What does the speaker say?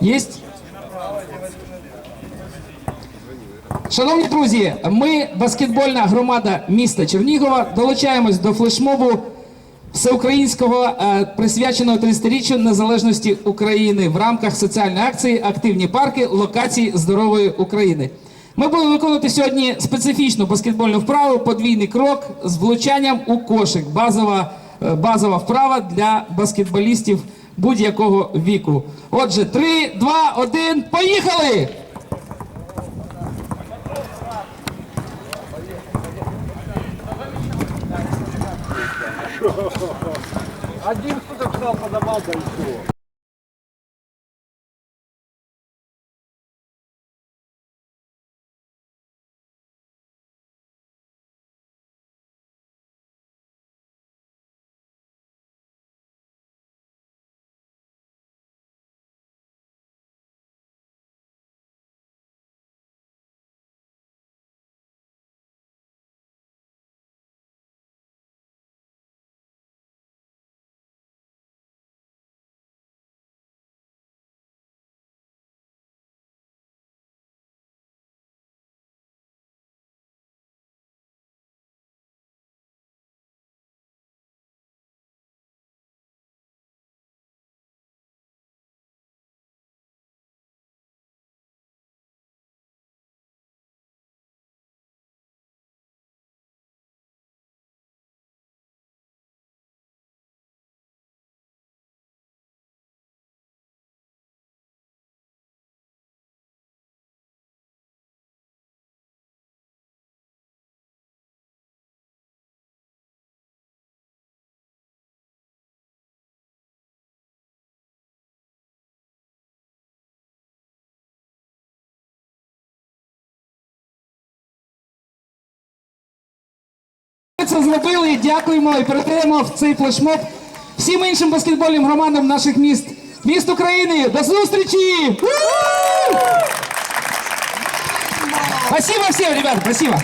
Єсть? Шановні друзі, ми, баскетбольна громада міста Чернігова, долучаємось до флешмобу всеукраїнського е, присвяченого 30-річчю незалежності України в рамках соціальної акції Активні парки локації здорової України. Ми будемо виконувати сьогодні специфічну баскетбольну вправу, подвійний крок з влучанням у кошик. Базова, базова вправа для баскетболістів будь-якого віку. Отже, 3, 2, 1, поїхали! Один стал подавал, да. Це зробили. Дякуємо і передаємо в цей флешмоб всім іншим баскетбольним громадам наших міст. Міст України! До зустрічі! Спасибо всім, ребята, спасибо.